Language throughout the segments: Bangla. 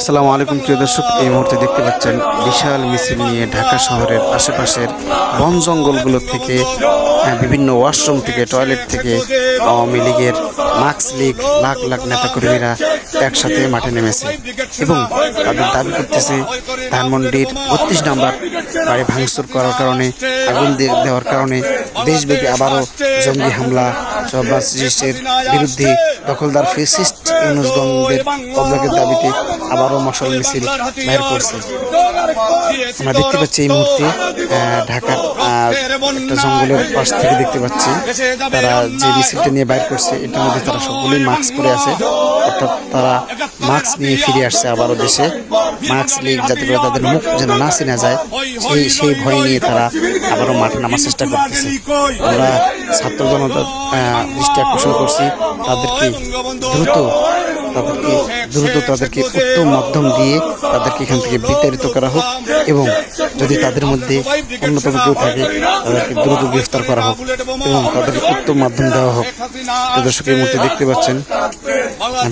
আসসালামু আলাইকুম, প্রিয় দর্শক। এই মুহূর্তে দেখতে পাচ্ছেন বিশাল মিছিল নিয়ে ঢাকা শহরের আশেপাশের বন জঙ্গলগুলো থেকে বিভিন্ন ওয়াশরুম থেকে, টয়লেট থেকে আওয়ামী লীগের মার্কস লীগ, লাখ লাখ নেতাকর্মীরা একসাথে মাঠে নেমেছে এবং তাদের দাবি করতেছে ধানমন্ডির বত্রিশ নম্বর বাড়ি ভাঙচুর করার কারণে, আগুন দেওয়ার কারণে দেশব্যাপী আবারও জঙ্গি হামলা সন্ত্রাসের বিরুদ্ধে দখলদার ফেসিস্ট ইউনুসগঞ্জের পদত্যাগের দাবিতে আবারও মশাল মিছিল বের করছে। আমরা দেখতে পাচ্ছি এই মুহূর্তে ঢাকার একটা জঙ্গলের পাশ থেকে দেখতে পাচ্ছি তারা যে মিছিলটা নিয়ে বাইর করছে, এটার মধ্যে তারা সকলেই মাস্ক পরে আছে। অর্থাৎ তারা মাস্ক নিয়ে ফিরে আসছে আবারও দেশে। মাস্ক লিগ যাতে করে তাদের মুখ যেন না চেনা যায়, সেই সেই ভয় নিয়ে তারা আবারও মাঠে নামার চেষ্টা করতেছে। আমরা ছাত্র জনতার দৃষ্টি আকর্ষণ করছি। তাদেরকে দ্রুত তাদেরকে দ্রুত তাদেরকে উত্তম মাধ্যম দিয়ে তাদেরকে এখান থেকে বিতাড়িত করা হোক এবং যদি তাদের মধ্যে অন্যতম কেউ থাকে, তাদেরকে দ্রুত গ্রেফতার করা হোক এবং তাদেরকে উত্তম মাধ্যম দেওয়া হোক। প্রিয় দর্শক, এই মুহূর্তে দেখতে পাচ্ছেন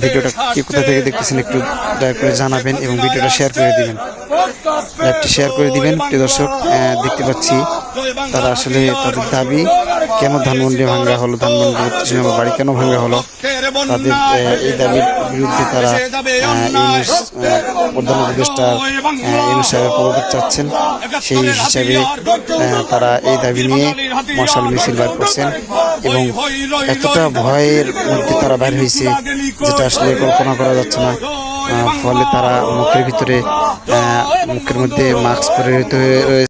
ভিডিওটা কি কোথা থেকে দেখতেছেন একটু দয়া করে জানাবেন এবং ভিডিওটা শেয়ার করে দিবেন। লাইভটি শেয়ার করে দিবেন, প্রিয় দর্শক দেখতে পাচ্ছি তারা আসলে তাদের দাবি, কেন ধানমন্ডি ভাঙ্গা হলো, ধানমন্ডি বত্রিশ বাড়ি কেন ভাঙ্গা হলো? তাদের এই দাবির বিরুদ্ধে তারা প্রধান উপদেষ্টা ইউনুস সাহেবের পদত্যাগ চাচ্ছেন। সেই হিসাবে তারা এই দাবি নিয়ে মশাল মিছিল বার করছেন এবং এতটা ভয়ের মধ্যে তারা বাইর হয়েছে, যেটা আসলে কল্পনা করা যাচ্ছে না। ফলে তারা মুখের ভিতরে মুখের মধ্যে মাস্ক পরে রয়েছে।